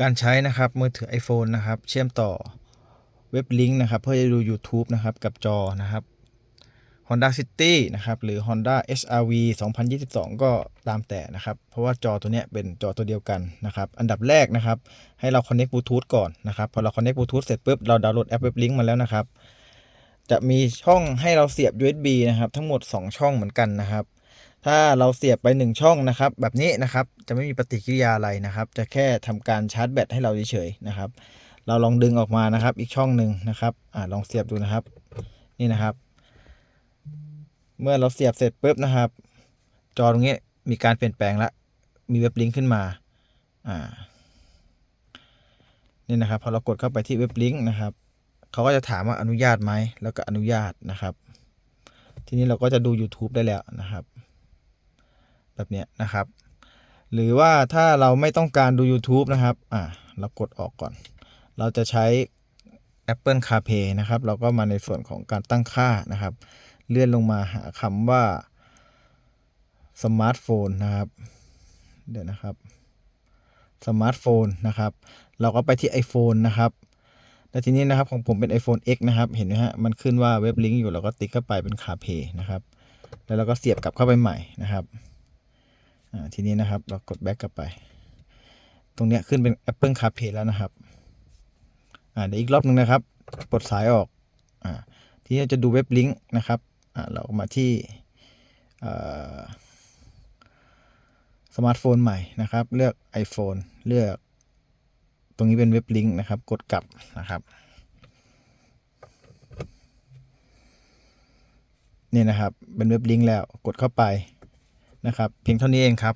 การใช้นะครับมือถือ iPhone นะครับเชื่อมต่อเว็บลิงก์นะครับเพื่อจะดู YouTube นะครับกับจอนะครับ Honda City นะครับหรือ Honda HRV 2022 ก็ตามแต่นะครับ เพราะว่าจอตัวเนี้ยเป็นจอตัวเดียวกันนะครับ อันดับแรกนะครับ ให้เรา connect Bluetooth ก่อนนะครับพอเรา connect Bluetooth เสร็จปุ๊บเราดาวน์โหลดแอปเว็บลิงก์มาแล้วนะครับ จะมีช่องให้เราเสียบ USB นะครับ ทั้งหมด 2 ช่องเหมือนกันนะครับ ถ้าเราเสียบไป 1 ช่องนะครับ แบบนี้นะครับจะไม่มีปฏิกิริยาอะไรนะครับ จะแค่ทำการชาร์จแบตให้เราเฉยๆนะครับ เราลองดึงออกมานะครับ อีกช่องหนึ่งนะครับอ่าลองเสียบดูนะครับ นี่นะครับ เมื่อเราเสียบเสร็จปุ๊บนะครับ จอตรงนี้มีการเปลี่ยนแปลงละมีเว็บลิงก์ขึ้นมาอ่านี่นะครับพอเรากดเข้าไปที่เว็บลิงก์นะครับเขาก็จะถามว่าอนุญาตไหมแล้วก็อนุญาตนะครับ ทีนี้เราก็จะดู YouTube ได้แล้วนะครับ แบบเนี้ยนะครับ หรือว่าถ้าเราไม่ต้องการดู YouTube นะครับอ่าเรากดออกก่อน เราจะใช้ Apple CarPlay นะครับ เราก็มาในส่วนของการตั้งค่านะครับ เลื่อนลงมาหาคำว่าสมาร์ทโฟนนะครับเดี๋ยวนะครับสมาร์ทโฟนนะครับ เราก็ไปที่ iPhone นะครับแล้วทีนี้นะครับของผมเป็น iPhone X นะครับ เห็นไหมฮะ มันขึ้นว่าเว็บลิงก์อยู่ เราก็ติ๊กเข้าไปเป็น CarPlay นะครับ แล้วเราก็เสียบกลับเข้าไปใหม่นะครับ ทีนี้นะครับเรากด back กลับไป ตรงเนี้ยขึ้นเป็น Apple CarPlay แล้วนะครับเดี๋ยวอีกรอบหนึ่งนะครับปลดสายออกอทีนี้เราจะดูเว็บลิงก์นะครับเรามาที่สมาร์ทโฟนใหม่นะครับ เลือก iPhone เลือก ตรงนี้เป็นเว็บลิงก์นะครับ กดกลับนะครับนี่นะครับ เป็นเว็บลิงก์แล้วกดเข้าไป นะครับ เพียงเท่านี้เองครับ